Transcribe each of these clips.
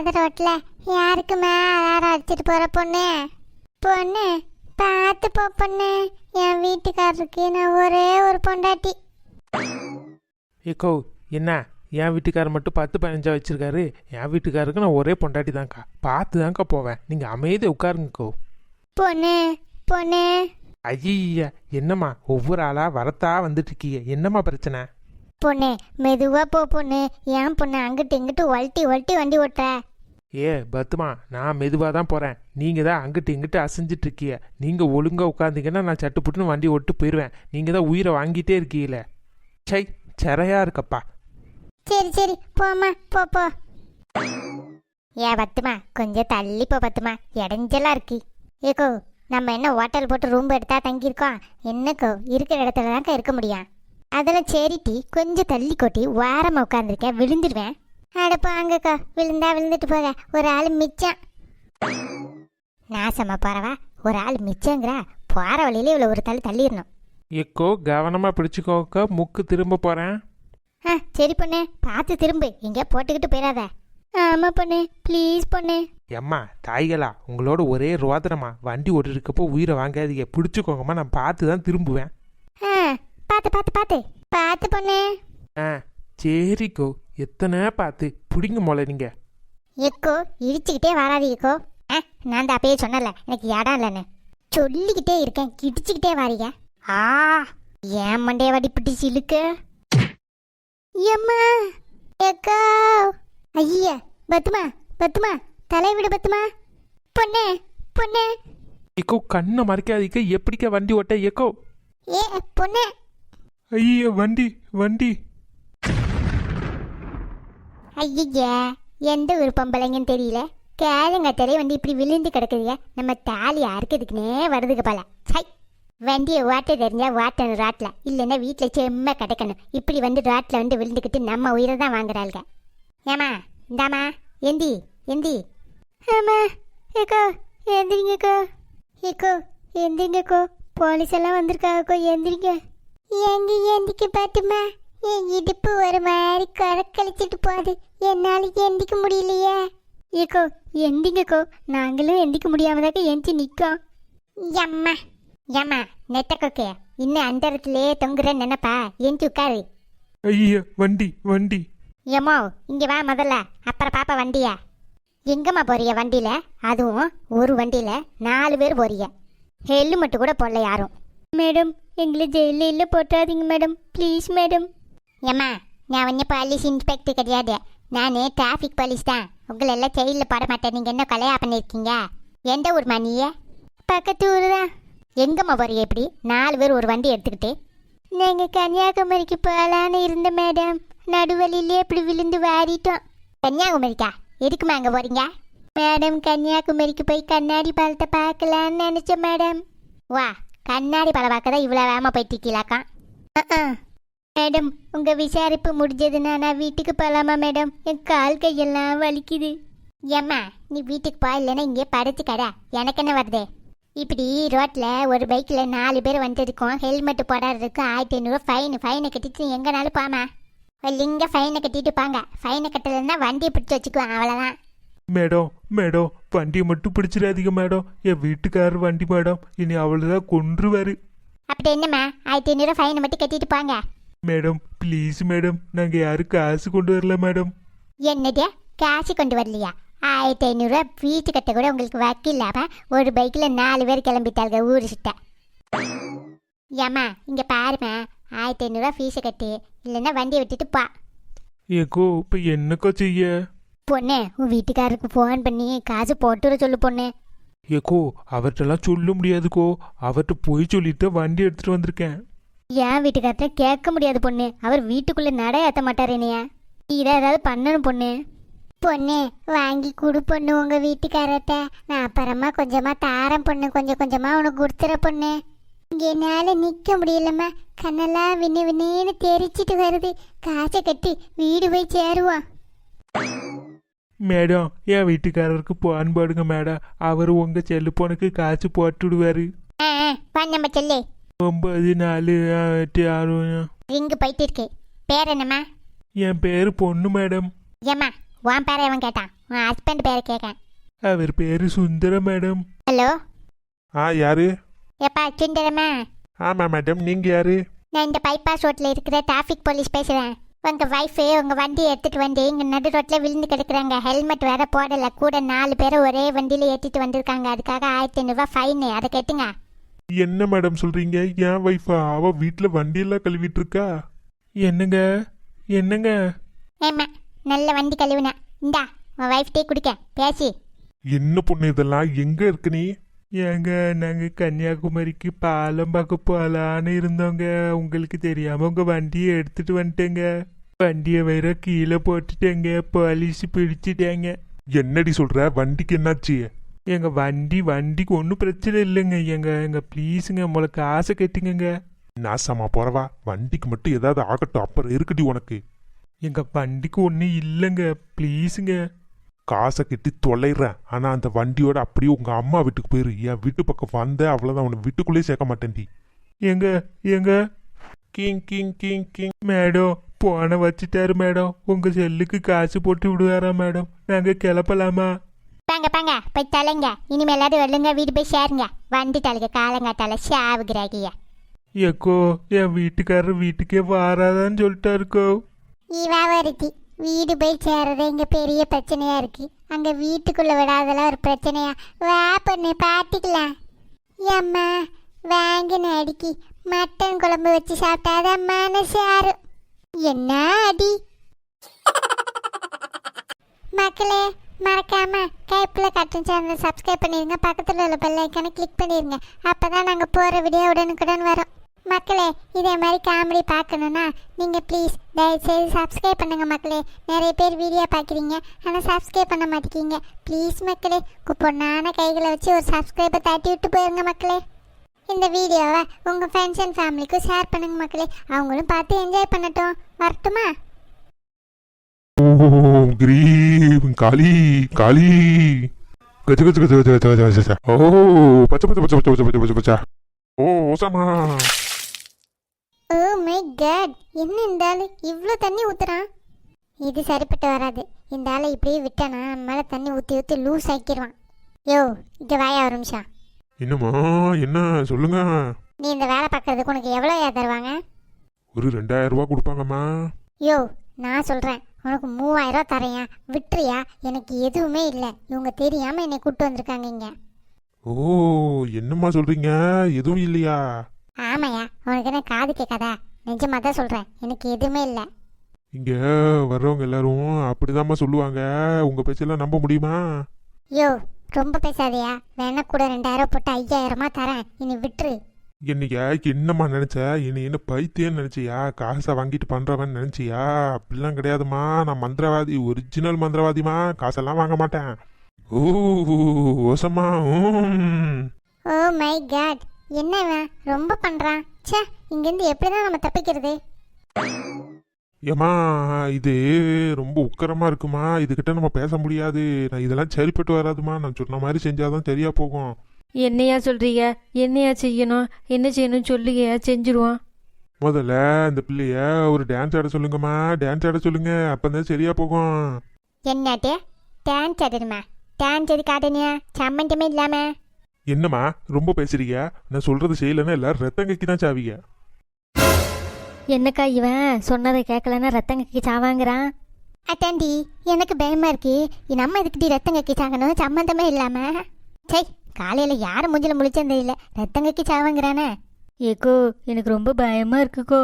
ஆளே இல்லாத ரோட்ல. யாருக்குமே அலாரம் அடிச்சிட்டு போற பொண்ணு. பொண்ணு பார்த்து போ பொண்ணு. என் வீட்டுக்காரருக்கு நான் ஒரே ஒரு பொண்டாட்டி. ஏக்கோ என்ன? என் வீட்டுக்காரர் மட்டும் பத்து பதினஞ்சா வச்சிருக்காரு. என் வீட்டுக்காருக்கு நான் ஒரே பொண்டாட்டி தான்க்கா. பார்த்து தான்க்கா போவேன். நீங்கள் அமைதியாக உட்காருங்கக்கோ. பொண்ணு பொண்ணு. ஐயா என்னம்மா? ஒவ்வொரு ஆளாக வரத்தா வந்துட்டு இருக்கீங்க என்னம்மா பிரச்சனை? பொண்ணு மெதுவா போ பொண்ணு. ஏன் பொண்ணு அங்கிட்டு இங்கிட்டு ஒல்ட்டி ஒல்ட்டி வண்டி ஓட்டுற. ஏ பத்துமா நான் மெதுவாக தான் போகிறேன் நீங்கள் தான் அங்கிட்டு இங்கிட்டு அசைஞ்சிட்டு நீங்கள் ஒழுங்காக உட்காந்திங்கன்னா நான் சட்டுப்புட்டுன்னு வண்டி ஓட்டு போயிடுவேன் நீங்கள் தான் உயிரை வாங்கிட்டே இருக்கீல சை சிறையா இருக்கப்பா. சரி சரி போம்மா போ போ. ஏ பத்துமா கொஞ்சம் தள்ளி போ பத்துமா. இடைஞ்சலா இருக்கு. ஏக்கோ நம்ம என்ன ஹோட்டல் போட்டு ரூம் எடுத்தா தங்கியிருக்கோம்? என்னக்கோ இருக்கிற இடத்துல தான்க்கா இருக்க முடியும். அதெல்லாம் சரிட்டி கொஞ்சம் தள்ளி கொட்டி வாரமாக உட்காந்துருக்கேன் விழுந்துடுவேன் அட போங்கக்கா விழுந்தா விழுந்துட்டு போக. ஒரு ஆள் மிச்சம். நாசமா போறவா? ஒரு ஆள் மிச்சங்கிறா. போற வழியில இவ்வளோ ஒரு தள்ளி தள்ளிடணும். எக்கோ கவனமாக பிடிச்சிக்கோக்கா. முக்கு திரும்ப போகிறேன் ஆ சரி பொண்ணு. பார்த்து திரும்பு. எங்கேயா போட்டுக்கிட்டு போயிடாத. ஆமாம் பொண்ணு. ப்ளீஸ் பொண்ணு. எம்மா தாய்களா உங்களோட ஒரே ரோதனமா. வண்டி ஓட்டிருக்கப்போ உயிரை வாங்காதீங்க. பிடிச்சிக்கோங்கம்மா. நான் பார்த்து தான் திரும்புவேன். ஆ பார்த்து பார்த்து பார்த்து. பார்த்து பொண்ணு. ஆ சரிக்கோ. எத்தனை பார்த்து பிடிங்க மொளை நீங்கள் எக்கோ இடிச்சுக்கிட்டே வராதீங்கக்கோ ஆ நான் தான் அப்பயே சொன்னல எனக்கு இடம் இல்லைன்னு. சொல்லிக்கிட்டே இருக்கேன் இடிச்சுக்கிட்டே வாரீங்க. ஆ ஏன் மண்டைய வடி பிடிச்சு இழுக்கு எம்மா எக்கோ ஐயா பத்துமா பத்துமா தலை விடு பத்துமா. பொண்ணு பொண்ணு. எக்கோ கண்ணை மறைக்காதீங்க எப்படிக்கா வண்டி ஓட்ட எக்கோ ஏ பொண்ணு. ஐயா வண்டி வண்டி. ஐயா எந்த ஒரு பொம்பளைங்கன்னு தெரியல. கேளுங்கத்தலே வந்து இப்படி விழுந்து கிடக்குதுங்க. நம்ம தாலி அறுக்கிறதுக்குனே வருதுக்கு போல. சை வண்டியை ஓட்ட தெரிஞ்சா ஓட்டணும் ராட்டில் இல்லைன்னா வீட்டில் செம்ம கிடைக்கணும். இப்படி வந்து ராட்டில் வந்து விழுந்துக்கிட்டு நம்ம உயிரை தான் வாங்குறாளுங்க ஏமா இந்தாமா எந்தி எந்தி ஆமா ஏக்கோ எந்திரிங்கக்கோ ஏக்கோ எந்திரிங்கக்கோ போலீஸ் எல்லாம் வந்திருக்காங்கக்கோ எந்திரிங்க எங்க எந்திக்க பாட்டுமா என் இடுப்பு ஒரு மாதிரி கரக்கழிச்சிட்டு போகுது. என்னால எந்திக்க முடியலையே. ஏக்கோ எந்திங்கக்கோ. நாங்களும் எந்திக்க முடியாம தாக்க எந்தி நிக்கோம். எம்மா எம்மா நெட்டக்கோக்கே இன்னும் அந்த இடத்துலயே தொங்குற நினைப்பா. எந்தி உட்காரு. ஐயா வண்டி வண்டி. எம்மோ இங்க வா முதல்ல. அப்புறம் பாப்பா வண்டியா. எங்கம்மா போறிய வண்டியில? அதுவும் ஒரு வண்டியில. நாலு பேர் போறிய. ஹெல்மெட்டு கூட போடல யாரும். மேடம் எங்களை ஜெயிலில் போட்டாதீங்க மேடம். Please madam. ஏம்மா நான் ஒன்றும் போலீஸ் இன்ஸ்பெக்டர் கிடையாது. நான் டிராஃபிக் போலீஸ் தான். உங்களெல்லாம் ஜெயிலில் போட மாட்டேன். நீங்கள் என்ன கொலையா பண்ணியிருக்கீங்க? எந்த ஊர் நீயே பக்கத்து ஊர் தான் எங்கம்மா போகிறீங்க எப்படி நாலு பேர் ஒரு வண்டி எடுத்துக்கிட்டு. நாங்கள் கன்னியாகுமரிக்கு போகலான்னு இருந்த மேடம் நடுவழிலே இப்படி விழுந்து வாரிட்டோம். கன்னியாகுமரிக்கா? எதுக்குமா அங்கே போகிறீங்க மேடம் கன்னியாகுமரிக்கு போய் கண்ணாடி பழத்தை பார்க்கலான்னு நினச்சேன் மேடம் வா கண்ணாடி பழம் பார்க்க தான் இவ்வளோ வேகமாக போயிட்டு இருக்கீங்களாக்கா? மேடம் உங்கள் விசாரிப்பு முடிஞ்சதுன்னா நான் வீட்டுக்கு போகலாமா மேடம்? என் கால் கையெல்லாம் வலிக்குது. ஏம்மா நீ வீட்டுக்கு போ இல்லைன்னா இங்கே படுத்து கடை. எனக்கு என்ன வருதே? இப்படி ரோட்டில் ஒரு பைக்கில் நாலு பேர் வந்ததுக்கும் ஹெல்மெட் போடாததுக்கும் ஆயிரத்தி ஐநூறுரூவா ஃபைன். ஃபைனை கட்டிட்டு எங்கனாலும் போமா லிங்க ஃபைனை கட்டிட்டு பாங்க. ஃபைனை கட்டலைன்னா வண்டியை பிடிச்சி வச்சுக்குவேன் அவ்வளோதான் மேடம் மேடம் வண்டியை மட்டும் பிடிச்சிடாதீங்க மேடம். என் வீட்டுக்காரர் வண்டி மேடம். இனி அவ்வளோதான் கொன்றுவாரு. அப்படி என்னம்மா? ஆயிரத்தி ஐநூறுரூவா ஃபைனை மட்டும் கட்டிட்டு போங்க. மேடம் ப்ளீஸ் மேடம் நாங்கள் யாரும் காசு கொண்டு வரல மேடம் என்னடியா காசு கொண்டு வரலையா? ஆயிரத்தி ஐநூறுரூவா வீட்டு கட்ட கூட உங்களுக்கு வக்கில்லாம ஒரு பைக்கில் நாலு பேர் கிளம்பிட்டாளுங்க ஊர் சுட்ட ஏம்மா இங்கே பாரும்மா. ஆயிரத்தி ஐநூறுரூவா ஃபீஸை கட்டு. இல்லைன்னா வண்டியை விட்டுட்டு போ. ஏக்கோ இப்போ என்னக்கோ செய்ய? பொண்ணு உன் வீட்டுக்காரருக்கு ஃபோன் பண்ணி காசு போட்டு வர சொல்லு பொண்ணு. ஏக்கோ அவர்கிட்டலாம் சொல்ல முடியாதுக்கோ. அவர்கிட்ட போய் சொல்லிட்டு வண்டி எடுத்துட்டு வந்திருக்கேன். என் வீட்டுக்கார்ட்ட கேட்க முடியாது பொண்ணு. அவர் வீட்டுக்குள்ள நட ஏத்த மாட்டாரு என்னைய. நீ இதை ஏதாவது பண்ணணும் பொண்ணு. பொண்ணு வாங்கி கொடு பொண்ணு உங்க வீட்டுக்காரர்கிட்ட நான் அப்புறமா கொஞ்சமா தாரம் பொண்ணு. கொஞ்சம் கொஞ்சமா உனக்கு கொடுத்துற பொண்ணு. இங்க என்னால நிக்க முடியலம்மா. கண்ணெல்லாம் விண்ணு விண்ணேன்னு தெரிச்சிட்டு வருது. காசை கட்டி வீடு போய் சேருவோம். மேடம் என் வீட்டுக்காரருக்கு போன் போடுங்க மேடம். அவர் உங்கள் செல்லுபோனுக்கு காசு போட்டுடுவாரு. ஆ ஆ, வா நம்ம சொல்லு. ஒம்பது நாலு எட்டு ஆறு ரிங்கு போயிட்டு இருக்கு பேர் என்னம்மா? என் பேர் பொண்ணு மேடம். ஏம்மா உன் பேரை அவன் கேட்டான்? உன் ஹஸ்பண்ட் பேரை கேட்கான். அவர் பேர் சுந்தரம் மேடம். ஹலோ ஆ யாரு? எப்பா சுந்தரம்மா? ஆமாம் மேடம் நீங்கள் யாரு? நான் இந்த பைபாஸ் ரோட்டில் இருக்கிற டிராஃபிக் போலீஸ் பேசுகிறேன் உங்கள் ஒய்ஃபு உங்கள் வண்டி எடுத்துகிட்டு வந்து இங்கே நடு ரோட்டில் விழுந்து கிடக்குறாங்க. ஹெல்மெட் வேற போடலை. கூட நாலு பேரை ஒரே வண்டியில் ஏற்றிட்டு வந்திருக்காங்க. அதுக்காக ஆயிரத்தி ஐநூறுரூவா ஃபைனு அதை கேட்டுங்க. என்ன மேடம் சொல்றீங்க? என் வைஃபா அவ வீட்டில் வண்டியெல்லாம் கழுவிட்டு இருக்கா என்னங்க? என்னங்க? ஏம்மா நல்ல வண்டி கழுவுன. இந்தா உன் ஒய்ஃப்டே குடிக்க. பேசி. என்ன பொண்ணு இதெல்லாம்? எங்க இருக்கு நீ? ஏங்க நாங்க கன்னியாகுமரிக்கு பாலம் பார்க்க போலான்னு இருந்தோங்க. உங்களுக்கு தெரியாம உங்க வண்டியை எடுத்துட்டு வந்துட்டேங்க. வண்டியை வேற கீழே போட்டுட்டேங்க. போலீஸ் பிடிச்சிட்டாங்க. என்னடி சொல்ற? வண்டிக்கு என்னாச்சு? எங்க வண்டி வண்டிக்கு ஒன்றும் பிரச்சனை இல்லைங்க. எங்க எங்க ப்ளீஸுங்க உங்களுக்கு காசை கட்டுங்க நாசமா போறவா? வண்டிக்கு மட்டும் ஏதாவது ஆகட்டும். அப்புறம் இருக்குடி உனக்கு. எங்க வண்டிக்கு ஒன்றும் இல்லைங்க. ப்ளீஸுங்க காசை கட்டி தொலைறேன். ஆனா அந்த வண்டியோட அப்படியே உங்க அம்மா வீட்டுக்கு போயிரு. என் வீட்டு பக்கம் வந்த அவ்வளவுதான். உன்னை வீட்டுக்குள்ளேயே சேர்க்க மாட்டேன்டி எங்க எங்க? King king king king. Madam போன வச்சுட்டாரு மேடம். உங்க செல்லுக்கு காசு போட்டு விடுவாரா மேடம்? நாங்க கிளப்பலாமா? பாங்க பாங்க போய் தலைங்க. இனிமேல் எல்லாரும் வெள்ளுங்க வீடு போய் சேருங்க. வண்டி தலைங்க காலங்காத்தால சாவுகிறாகிய. எக்கோ என் வீட்டுக்காரர் வீட்டுக்கே வாராதான்னு சொல்லிட்டாருக்கோ. இவா வருத்தி வீடு போய் சேர்றது இங்க பெரிய பிரச்சனையா இருக்கு. அங்க வீட்டுக்குள்ள விடாதெல்லாம் ஒரு பிரச்சனையா. வா பொண்ணு பாத்துக்கலாம். அம்மா வாங்கின அடிக்கி மட்டன் குழம்பு வச்சு சாப்பிட்டாதான் மனசு ஆறும். என்ன அடி? மக்களே மறக்காம கைப்புல கட்டன் சேனல் சப்ஸ்கிரைப் பண்ணிடுங்க பக்கத்தில் உள்ள பெல் ஐக்கானை கிளிக் அப்போ தான் நாங்கள் போகிற வீடியோ உடனுக்குடன் வரும். மக்களே இதே மாதிரி காமெடி பார்க்கணுன்னா நீங்கள் ப்ளீஸ் தயவுசெய்து சப்ஸ்கிரைப் பண்ணுங்க மக்களே. நிறைய பேர் வீடியோ பார்க்குறீங்க ஆனால் சப்ஸ்கிரைப் பண்ண மாட்டேங்கிங்க ப்ளீஸ் மக்களே உங்கள் கைகளை வச்சு ஒரு சப்ஸ்கிரைபை தட்டி விட்டு போயிருங்க மக்களே. இந்த வீடியோவை உங்கள் ஃப்ரெண்ட்ஸ் அண்ட் ஃபேமிலிக்கும் ஷேர் பண்ணுங்க மக்களே. அவங்களும் பார்த்து என்ஜாய் பண்ணட்டும். வரட்டுமா? ஓம் கிரீம் காளி காளி. கச்ச கச்ச கச்ச கச்ச கச்ச கச்ச கச்ச. ஓ பச்சை பச்சை பச்சை பச்சை பச்சை பச்சை பச்சை. Oh Osama. Oh my God என்ன இந்த ஆளு? இவ்வளோ தண்ணி ஊத்துறான். இது சரிப்பட்டு வராது. இந்த ஆளை இப்படியே விட்டானா மேலே தண்ணி ஊற்றி ஊற்றி லூஸ் ஆக்கிடுவான் யோ இங்கே வாயா ஒரு நிமிஷம். என்னம்மா என்ன? சொல்லுங்க. நீ இந்த வேலை பார்க்கறதுக்கு உனக்கு எவ்வளோ தருவாங்க? ஒரு ரெண்டாயிரம் ரூபா கொடுப்பாங்கம்மா. யோ நான் சொல்கிறேன் உனக்கு மூவாயிரம் தரேன் விட்டுறியா? எனக்கு எதுவுமே இல்லை. இவங்க தெரியாமல் என்னை கூப்பிட்டு வந்திருக்காங்க இங்கே. ஓ என்னம்மா சொல்றீங்க? எதுவும் இல்லையா? ஆமாயா உனக்கு என்ன காது கேட்காதா? நிஜமாக தான் சொல்கிறேன் எனக்கு எதுவுமே இல்லை. இங்க வர்றவங்க எல்லாரும் அப்படிதாம்மா சொல்லுவாங்க. உங்க பேச்செல்லாம் நம்ப முடியுமா? யோ ரொம்ப பேசாதயா. வேணா கூட ரெண்டாயிரம் போட்டு ஐயாயிரமா தரேன். இனி விட்டுரு. என்னையா என்னம்மா நினைச்ச? என்னை என்ன பைத்தியம் நினைச்சியா? காசை வாங்கிட்டு பண்றவன் நினைச்சியா? அப்படிலாம் கிடையாதும்மா. நான் மந்திரவாதி ஒரிஜினல் மந்திரவாதிமா காசெல்லாம் வாங்க மாட்டேன். ஓ ஓசம்மா. உம். Oh my God. என்ன இவன்? ரொம்ப பண்ணுறான் ச்சே இங்கேருந்து எப்படி தான் நம்ம தப்பிக்கிறது? ஏம்மா இது ரொம்ப உக்கரமா இருக்குமா? இதுகிட்ட நம்ம பேச முடியாது. நான் இதெல்லாம் சரிப்பட்டு வராதுமா. நான் சொன்ன மாதிரி செஞ்சாதான் சரியா போகும். என்னையா சொல்றீங்க? என்னையா செய்யணும்? என்ன செய்யணும் சொல்லுங்கயா செஞ்சுருவோம் முதல்ல இந்த பிள்ளைய ஒரு டான்ஸ் ஆட சொல்லுங்கம்மா. டான்ஸ் ஆட சொல்லுங்க. அப்பதான் சரியா போகும். என்னட்டு? டான்ஸ் ஆடணுமா டான்ஸ் எதுக்கு ஆடனியா? சம்மந்தமே இல்லாம. என்னம்மா ரொம்ப பேசுறீங்க? நான் சொல்றது செய்யலைன்னா எல்லாரும் ரத்தம் கக்கி தான் சாவீங்க. என்னக்கா இவன்? சொன்னதை கேட்கலன்னா ரத்தம் கக்கி சாவாங்கிறான். அத்தாண்டி எனக்கு பயமா இருக்கு. நம்ம இதுக்கிட்டி ரத்தம் கக்கி சாகணும்? சம்மந்தமே இல்லாம. சை காலையில யாரு மூஞ்சில முழிச்சேன்னு தெரியல. ரத்தம் சாவங்கிறானே. ஏக்கோ எனக்கு ரொம்ப பயமா இருக்குக்கோ.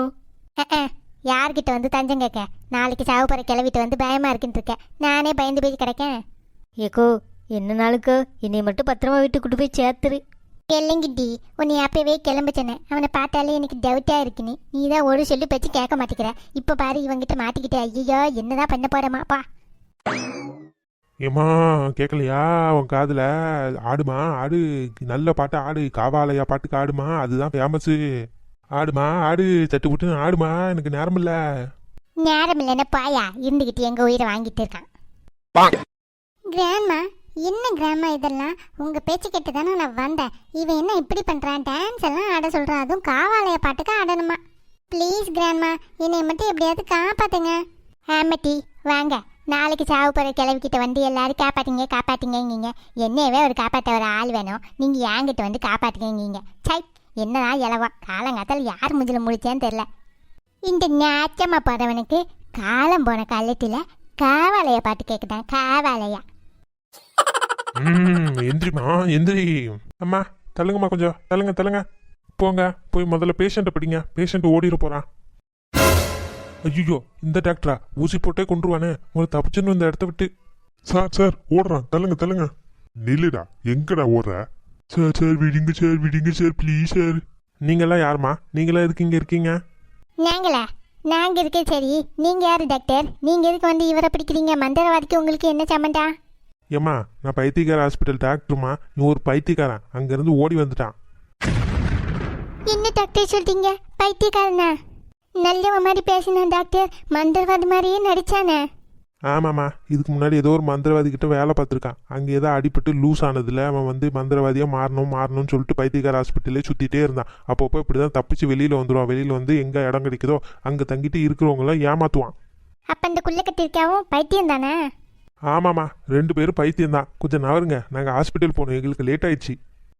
யார்கிட்ட வந்து தஞ்சம் கேட்க? நாளைக்கு சாவு போற கிளவிட்டு வந்து பயமா இருக்குன்னு இருக்க நானே பயந்து போய் கிடக்கேன். ஏக்கோ என்ன நாளுக்கு? என்னை மட்டும் பத்திரமா விட்டு கூட்டு போய் சேர்த்துரு. எல்லைங்கிட்டி உன்னை அப்பவே கிளம்ப சொன்னேன். அவனை பார்த்தாலே எனக்கு டவுட்டா இருக்குன்னு நீ. தான் ஒரு சொல்லி பேச்சு கேட்க மாட்டேங்கிற. இப்ப பாரு இவங்கிட்ட மாட்டிக்கிட்டே ஐயோ என்னதான் பண்ண போறமாப்பா ஏம்மா கேட்கலையா உன் காதுல. ஆடுமா? ஆடு. நல்ல பாட்டு ஆடு. காவாலயா பாட்டுக்கு ஆடுமா? அதுதான் ஃபேமஸு ஆடுமா? ஆடு. சட்டு புட்டுன்னு ஆடுமா? எனக்கு நேரம் இல்லை. நேரம் இல்லைன்னா பாயா? இருந்துக்கிட்டு எங்க உயிரை வாங்கிட்டு இருக்கான். கிராண்ட்மா என்ன கிராண்ட்மா இதெல்லாம்? உங்க பேச்சு கேட்டு தானே நான் வந்தேன். இவன் என்ன இப்படி பண்றான்? டான்ஸ் எல்லாம் ஆட சொல்றான். அதுவும் காவாலய பாட்டுக்கு ஆடணுமா? ப்ளீஸ் கிராண்ட்மா என்னை மட்டும் எப்படியாவது காப்பாத்துங்க. ஆமாட்டி வாங்க. நாளைக்கு சாவு போகிற கிளவிக்கிட்ட வந்து எல்லாரும் காப்பாற்றுங்க காப்பாத்துங்கங்க என்னையவே ஒரு காப்பாற்ற ஒரு ஆள் வேணும். நீங்கள் ஏங்கிட்ட வந்து காப்பாத்துங்கங்க சை என்னடா இலவா காலங்காத்தால் யார் முஞ்சில முடிச்சேன்னு தெரில இந்த ஞாச்சமாக போகிறவனுக்கு காலம் போன காலத்தில் காவாலய பாட்டு கேட்குதான் காவாலையா? எந்திரிமா எந்திரி. அம்மா தள்ளுங்கம்மா கொஞ்சம். தள்ளுங்க தள்ளுங்க. போங்க போய் முதல்ல பேஷண்ட்டை பிடிங்க. பேஷண்ட் ஓடிட போகிறான் ஐயோ இந்த டாக்டரா ஊசி போட்டே கொண்டுருவானே ஒரு தப்பிச்சுன்னு இந்த இடத்த விட்டு. சார் சார் ஓடுறான். தள்ளுங்க தள்ளுங்க. நில்லுடா. எங்கடா ஓடுற? சார் சார் விடுங்க சார் விடுங்க சார் ப்ளீஸ் சார். நீங்கெல்லாம் யாரும்மா? நீங்களாம் எதுக்கு இங்கே இருக்கீங்க? நாங்களா? நாங்கள் இருக்க சரி. நீங்கள் யார் டாக்டர் நீங்கள் எதுக்கு வந்து இவரை பிடிக்கிறீங்க? மந்திரவாதிக்கு உங்களுக்கு என்ன சம்மண்டா ஏம்மா நான் பைத்தியக்கார ஹாஸ்பிட்டல் டாக்டருமா நீ ஒரு பைத்தியக்காரன். அங்கேருந்து ஓடி வந்துட்டான். என்ன டாக்டர் சொல்றீங்க? பைத்தியக்காரனா? நல்லவ மாதிரி பேசினான் டாக்டர். மந்திரவாதி மாதிரியே நடிச்சானே. ஆமாம்மா. இதுக்கு முன்னாடி ஏதோ ஒரு மந்திரவாதி கிட்ட வேலை பார்த்துருக்கான். அங்கே ஏதோ அடிபட்டு லூஸ் ஆனதுல அவன் வந்து மந்திரவாதியாக மாறணும் மாறணும்னு சொல்லிட்டு பைத்தியக்கார ஹாஸ்பிட்டலே சுற்றிட்டே இருந்தான். அப்பப்போ இப்படி தான் தப்பிச்சு வெளியில் வந்துடுவான் வெளியில் வந்து எங்கே இடம் கிடைக்குதோ அங்கே தங்கிட்டு இருக்கிறவங்களாம் ஏமாற்றுவான் அப்ப அந்த குள்ள கத்திரிக்காவும் பைத்தியம் தானே? ஆமாம்மா. ரெண்டு பேரும் பைத்தியம் தான் கொஞ்சம் நவருங்க நாங்கள் ஹாஸ்பிட்டல் போகணும். எங்களுக்கு லேட் ஆயிடுச்சு.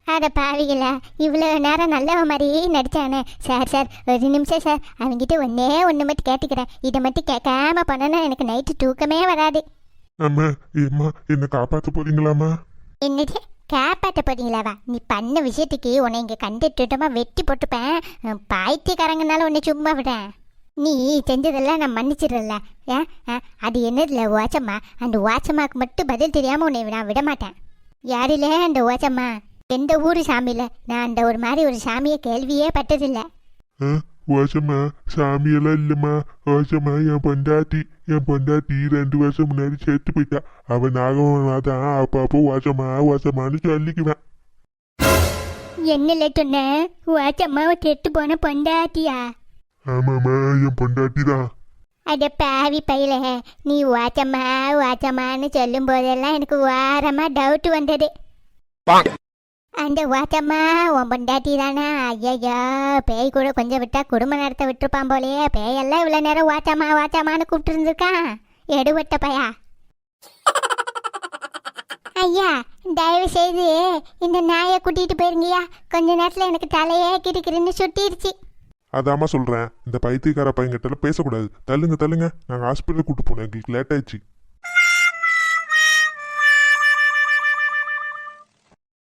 அட பாவிகளா இவ்வளோ நேரம் நல்லவ மாதிரியே நடிச்சானே. சார் சார் ஒரு நிமிஷம் சார். அவன்கிட்ட ஒன்னே ஒன்று மட்டும் கேட்டுக்கிறேன். இதை மட்டும் கேட்காம போனேன்னா எனக்கு நைட்டு தூக்கமே வராது. அம்மா ஏம்மா என்ன காப்பாத்த போறீங்களாம்மா? என்னது? காப்பாற்ற போறீங்களாவா? நீ பண்ண விஷயத்துக்கு உன்னை இங்கே கண்டுட்டுட்டோமா வெட்டி போட்டுப்பேன். அஹ், பைத்தியக்காரங்கனால உன்னை சும்மா விடேன் நீ செஞ்சதெல்லாம் நான் மன்னிச்சிடல ஏன்? அது என்னதுல ஓச்சம்மா அந்த ஓச்சம்மாக்கு மட்டும் பதில் தெரியாமல் உன்னை நான் விட மாட்டேன் யாரிலே அந்த ஓச்சம்மா எந்த ஊர் சாமியில்? நான் அந்த ஒரு மாதிரி ஒரு சாமியை கேள்வியே பட்டதில்லை. ஆ, வாசம்மா சாமியெல்லாம் இல்லம்மா. வாசம்மா என் பொண்டாட்டி என் பொண்டாட்டி ரெண்டு வருஷம் முன்னாடி செத்து போயிட்டா. அவன் நாகவனா தான் அப்பப்போ வாசம்மா வாசம்மான்னு சொல்லிக்குவேன். என்னல சொன்ன ஓச்சம்மாவை கெட்டு போன பொண்டாட்டியா? ஆமாம்மா என் பொண்டாட்டி தான். அட பாவி பையில நீ வாச்சம்மா வாச்சம்மான்னு சொல்லும் போதெல்லாம் எனக்கு வாரமா டவுட் வந்தது. அந்த வாச்சம்மா உன் பொண்டாட்டி தானா? ஐயையோ பேய் கூட கொஞ்சம் விட்டா குடும்ப நடத்த விட்டுருப்பான் போலயே. பேயெல்லாம் இவ்வளோ நேரம் வாச்சம்மா வாட்டம்மான்னு கூப்பிட்டுருந்துருக்கான் எடுபட்ட பையா. ஐயா தயவு செய்து இந்த நாயை கூட்டிகிட்டு போயிருங்கய்யா. கொஞ்ச நேரத்தில் எனக்கு தலையே கிறுக்கிறுன்னு சுட்டிருச்சு. அதாம்மா சொல்கிறேன் இந்த பைத்தியக்கார பையன்கிட்ட பேசக்கூடாது. தள்ளுங்க தள்ளுங்க. நாங்கள் ஹாஸ்பிட்டல் கூப்பிட்டு போனோம். எங்களுக்கு லேட் ஆயிடுச்சு.